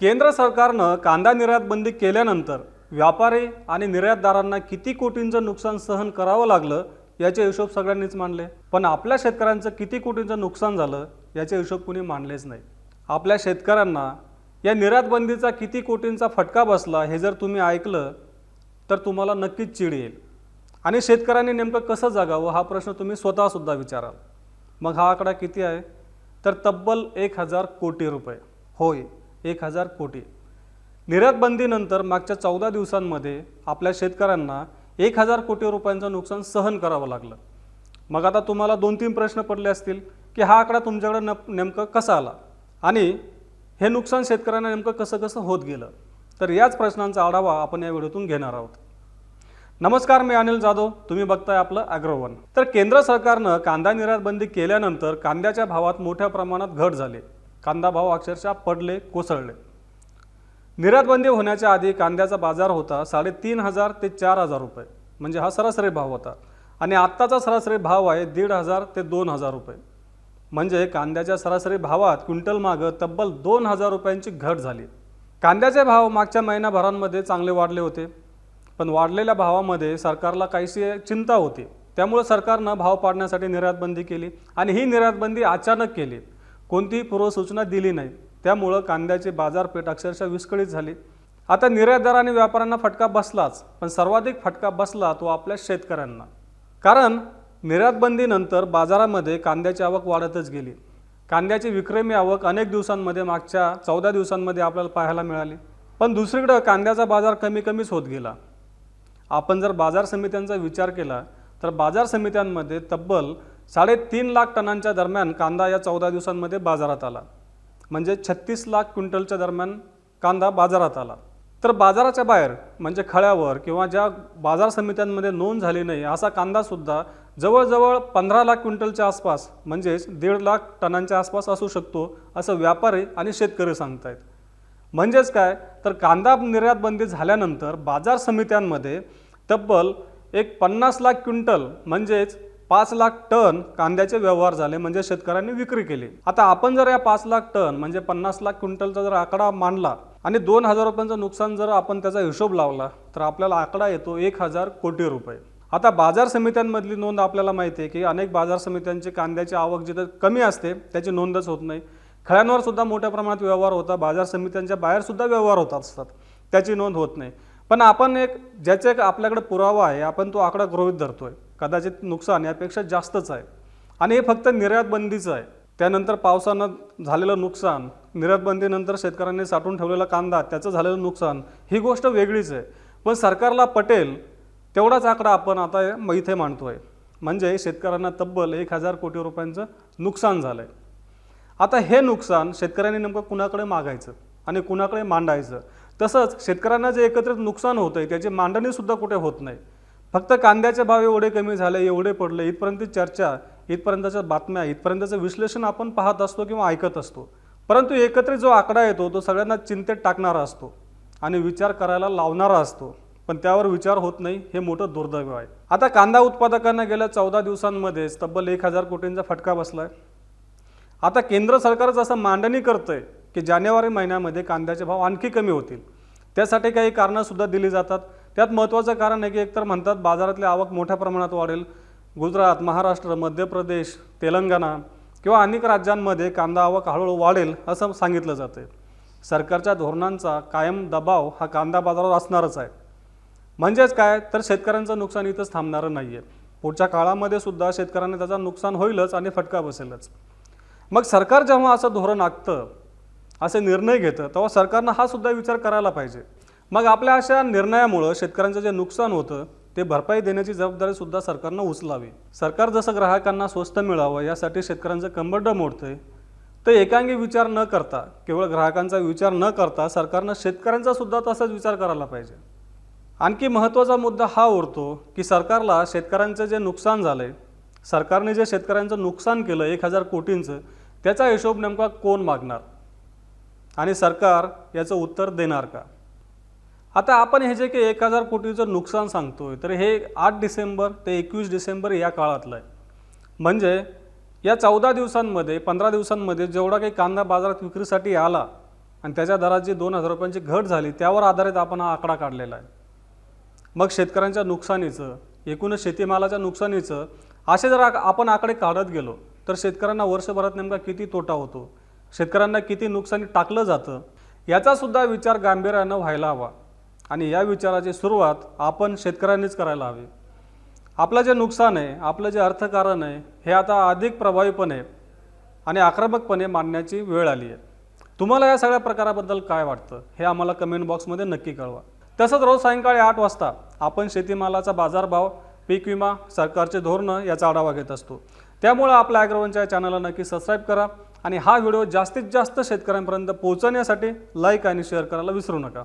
केंद्र सरकारनं कांदा निर्यात बंदी केल्यानंतर व्यापारी आणि निर्यातदारांना किती कोटींचं नुकसान सहन करावं लागलं याचे हिशोब सगळ्यांनीच मांडले पण आपल्या शेतकऱ्यांचं किती कोटींचं नुकसान झालं याचे हिशोब कुणी मांडलेच नाही. आपल्या शेतकऱ्यांना या निर्यात बंदीचा किती कोटींचा फटका बसला हे जर तुम्ही ऐकलं तर तुम्हाला नक्कीच चिड येईल. आणि शेतकऱ्यांनी नेमकं कसं जगावं हा प्रश्न तुम्ही स्वतःसुद्धा विचाराल. मग हा आकडा किती आहे? तर तब्बल एक हजार कोटी रुपये. होय. एक हजार कोटी. निर्यात बंदीनंतर मागच्या चौदा दिवसांमध्ये आपल्या शेतकऱ्यांना एक हजार कोटी रुपयांचं नुकसान सहन करावं लागलं. मग आता तुम्हाला दोन तीन प्रश्न पडले असतील की हा आकडा तुमच्याकडे न नेमकं कसा आला? आणि हे नुकसान शेतकऱ्यांना नेमकं कसं कसं होत गेलं? तर याच प्रश्नांचा आढावा आपण या व्हिडिओतून घेणार आहोत. नमस्कार मी अनिल जाधव. तुम्ही बघताय आपलं ॲग्रोवन तर केंद्र सरकारनं कांदा निर्यात बंदी केल्यानंतर कांद्याच्या भावात मोठ्या प्रमाणात घट झाली. कांदा भाव अक्षरशः पडले कोसळले. निर्यातबंदी होण्याच्या आधी कांद्याचा बाजार होता साडेतीन हजार ते चार हजार रुपये. म्हणजे हा सरासरी भाव होता. आणि आत्ताचा सरासरी भाव आहे दीड हजार ते दोन हजार रुपये. म्हणजे कांद्याच्या सरासरी भावात क्विंटल मागं तब्बल दोन हजार रुपयांची घट झाली. कांद्याचे भाव मागच्या महिनाभरांमध्ये चांगले वाढले होते. पण वाढलेल्या भावामध्ये सरकारला काहीशी चिंता होती. त्यामुळे सरकारनं भाव पाडण्यासाठी निर्यातबंदी केली आणि ही निर्यातबंदी अचानक केली. कोणतीही पूर्वसूचना दिली नाही. त्यामुळं कांद्याची बाजारपेठ अक्षरशः विस्कळीत झाली. आता निर्यातदार आणि व्यापाऱ्यांना फटका बसलाच पण सर्वाधिक फटका बसला तो आपल्या शेतकऱ्यांना. कारण निर्यातबंदीनंतर बाजारामध्ये कांद्याची आवक वाढतच गेली. कांद्याची विक्रमी आवक अनेक दिवसांमध्ये मागच्या चौदा दिवसांमध्ये आपल्याला पाहायला मिळाली. पण दुसरीकडं कांद्याचा बाजार कमी कमीच होत गेला. आपण जर बाजार समित्यांचा विचार केला तर बाजार समित्यांमध्ये तब्बल साडेतीन लाख टनांच्या दरम्यान कांदा या चौदा दिवसांमध्ये बाजारात आला. म्हणजे छत्तीस लाख क्विंटलच्या दरम्यान कांदा बाजारात आला. तर बाजाराच्या बाहेर म्हणजे खळ्यावर किंवा ज्या बाजार समित्यांमध्ये नोंद झाली नाही असा कांदासुद्धा जवळजवळ पंधरा लाख क्विंटलच्या आसपास म्हणजेच दीड लाख टनांच्या आसपास असू शकतो असं व्यापारी आणि शेतकरी सांगतायत. म्हणजेच काय? तर कांदा निर्यात बंदी झाल्यानंतर बाजार समित्यांमध्ये तब्बल एक पन्नास लाख क्विंटल म्हणजेच पाच लाख टन कांद्याचे व्यवहार झाले म्हणजे शेतकऱ्यांनी विक्री केली. आता आपण जर या पाच लाख टन म्हणजे पन्नास लाख क्विंटलचा जर आकडा मांडला आणि दोन हजार रुपयांचं नुकसान जर आपण त्याचा हिशोब लावला तर आपल्याला आकडा येतो एक हजार कोटी रुपये. आता बाजार समित्यांमधली नोंद आपल्याला माहिती आहे की अनेक बाजार समित्यांची कांद्याची आवक जिथं कमी असते त्याची नोंदच होत नाही. खळ्यांवर सुद्धा मोठ्या प्रमाणात व्यवहार होता बाजार समित्यांच्या बाहेर सुद्धा व्यवहार होत असतात. त्याची नोंद होत नाही. पण आपण एक ज्याचे एक आपल्याकडे पुरावा आहे आपण तो आकडा गृहित धरतोय. कदाचित नुकसान यापेक्षा जास्तच आहे. आणि हे फक्त निर्यात बंदीचं आहे. त्यानंतर पावसानं झालेलं नुकसान निर्यातबंदीनंतर शेतकऱ्यांनी साठवून ठेवलेला कांदा त्याचं झालेलं नुकसान ही गोष्ट वेगळीच आहे. पण सरकारला पटेल तेवढाच आकडा आपण आता इथे मांडतो आहे म्हणजे शेतकऱ्यांना तब्बल एक हजार कोटी रुपयांचं नुकसान झालं आहे आता हे नुकसान शेतकऱ्यांनी नेमकं कुणाकडे मागायचं आणि कुणाकडे मांडायचं? तसंच शेतकऱ्यांना जे एकत्रित नुकसान होतं आहे त्याची मांडणीसुद्धा कुठे होत नाही. फक्त कांद्याचे भाव एवढे कमी झाले एवढे पडले इथपर्यंत चर्चा इथपर्यंतच्या बातम्या इथपर्यंतचं विश्लेषण आपण पाहत असतो किंवा ऐकत असतो. परंतु एकत्रित जो आकडा येतो तो सगळ्यांना चिंतेत टाकणारा असतो आणि विचार करायला लावणारा असतो. पण त्यावर विचार होत नाही हे मोठं दुर्दैव आहे. आता कांदा उत्पादकांना गेल्या चौदा दिवसांमध्येच तब्बल एक हजार कोटींचा फटका बसला आहे आता केंद्र सरकारच असं मांडणी करतंय की जानेवारी महिन्यामध्ये कांद्याचे भाव आणखी कमी होतील. त्यासाठी काही कारणंसुद्धा दिली जातात. त्यात महत्त्वाचं कारण आहे की एकतर म्हणतात बाजारातली आवक मोठ्या प्रमाणात वाढेल. गुजरात महाराष्ट्र मध्य प्रदेश तेलंगणा किंवा अनेक राज्यांमध्ये कांदा आवक हळूहळू वाढेल असं सांगितलं जातं सरकारच्या धोरणांचा कायम दबाव हा कांदा बाजारावर असणारच आहे. म्हणजेच काय? तर शेतकऱ्यांचं नुकसान इथंच थांबणारं नाही आहे पुढच्या काळामध्ये सुद्धा शेतकऱ्यांना त्याचं नुकसान होईलच आणि फटका बसेलच. मग सरकार जेव्हा असं धोरण आखतं असे निर्णय घेतं तेव्हा सरकारनं हा सुद्धा विचार करायला पाहिजे. मग आपल्या अशा निर्णयामुळं शेतकऱ्यांचं जे नुकसान होतं ते भरपाई देण्याची जबाबदारी सुद्धा सरकारनं उचलावी. सरकार जसं ग्राहकांना स्वस्त मिळावं यासाठी शेतकऱ्यांचं कंबरडं मोडतंय. तर एकांगी विचार न करता केवळ ग्राहकांचा विचार न करता सरकारनं शेतकऱ्यांचा सुद्धा तसाच विचार करायला पाहिजे. आणखी महत्त्वाचा मुद्दा हा उरतो की सरकारला शेतकऱ्यांचं जे नुकसान झालं आहे सरकारने जे शेतकऱ्यांचं नुकसान केलं एक हजार कोटींचं त्याचा हिशोब नेमका कोण मागणार? आणि सरकार याचं उत्तर देणार का? आता आपण हे जे काही एक हजार कोटीचं नुकसान सांगतोय तर हे आठ डिसेंबर ते एकवीस डिसेंबर या काळातलं आहे. म्हणजे या चौदा दिवसांमध्ये पंधरा दिवसांमध्ये जेवढा काही कांदा बाजारात विक्रीसाठी आला आणि त्याच्या दरात जी दोन हजार रुपयांची घट झाली त्यावर आधारित आपण हा आकडा काढलेला आहे. मग शेतकऱ्यांच्या नुकसानीचं एकूणच शेतीमालाच्या नुकसानीचं असे जर आपण आकडे काढत गेलो तर शेतकऱ्यांना वर्षभरात नेमका किती तोटा होतो? शेतकऱ्यांना किती नुकसानी टाकलं जातं? याचासुद्धा विचार गांभीर्यानं व्हायला हवा. आणि या विचाराची सुरुवात आपण शेतकऱ्यांनीच करायला हवी. आपलं जे नुकसान आहे आपलं जे अर्थकारण आहे हे आता अधिक प्रभावीपणे आणि आक्रमकपणे मांडण्याची वेळ आली आहे. तुम्हाला या सगळ्या प्रकाराबद्दल काय वाटतं हे आम्हाला कमेंट बॉक्समध्ये नक्की कळवा. तसंच रोज सायंकाळी आठ वाजता आपण शेतीमालाचा बाजारभाव पीक विमा सरकारचे धोरणं याचा आढावा घेत असतो. त्यामुळं आपल्या ॲग्रोवनच्या चॅनलला नक्की सबस्क्राईब करा आणि हा व्हिडिओ जास्तीत जास्त शेतकऱ्यांपर्यंत पोहोचवण्यासाठी लाईक आणि शेअर करायला विसरू नका.